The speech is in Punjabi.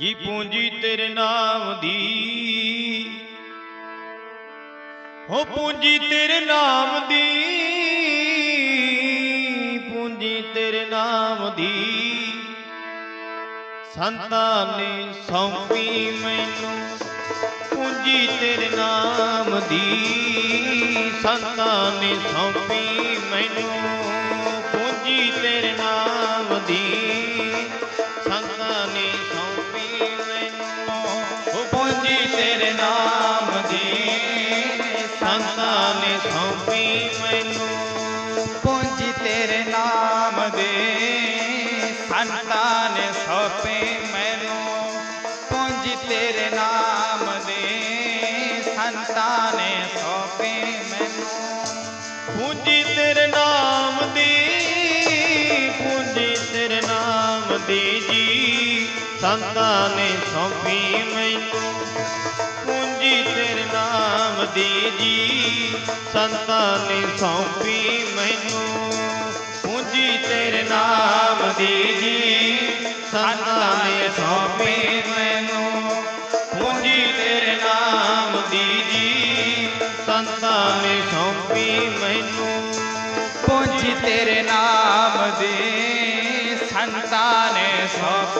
ਜੀ ਪੂੰਜੀ ਤੇਰੇ ਨਾਮ ਦੀ। ਹੋ ਪੂੰਜੀ ਤੇਰੇ ਨਾਮ ਦੀ, ਪੂੰਜੀ ਤੇਰੇ ਨਾਮ ਦੀ। ਸੰਤਾਂ ਨੇ ਸੌਂਪੀ ਮੈਨੂੰ ਪੂੰਜੀ ਤੇਰੇ ਨਾਮ ਦੀ। ਸੰਤਾਂ ਨੇ ਸੌਂਪੀ ਮੈਨੂੰ ਪੂੰਜੀ ਤੇਰੇ ਨਾਮ ਦੀ। ਸੰਤਾਂ ਨੇ ਸੌਂਪੀ ਮੈਨੂੰ। ਪੂੰਜੀ ਤੇਰੇ ਨਾਮ ਦੇ ਸੰਤਾਂ ਨੇ ਸੌਪੇ ਮੈਨੂੰ। ਪੂੰਜੀ ਤੇਰੇ ਨਾਮ ਦੇ ਸੰਤਾਂ ਨੇ ਸੌਪੇ ਮੈਨੂੰ। ਪੂੰਜੀ ਤੇਰੇ ਨਾਮ ਦੀ, ਪੂੰਜੀ ਤੇਰੇ ਨਾਮ ਦੀ ਜੀ ਸੰਤਾਂ ਨੇ ਸੌਂਪੀ ਮੈਨੂੰ। ਦੀ ਜੀ ਸੰਤਾਂ ਨੇ ਸੌਂਪੀ ਮੈਨੂੰ। ਪੂੰਜੀ ਤੇਰੇ ਨਾਮ ਦੀ ਜੀ ਸੰਤਾਂ ਨੇ ਸੌਂਪੀ ਮੈਨੂੰ। ਪੂੰਜੀ ਤੇਰੇ ਨਾਮ ਦੀ ਜੀ ਸੰਤਾਂ ਨੇ ਸੌਂਪੀ ਮੈਨੂੰ। ਪੂੰਜੀ ਤੇਰੇ ਨਾਮ ਦੇ ਸੰਤਾਂ ਨੇ ਸੌਂਪੀ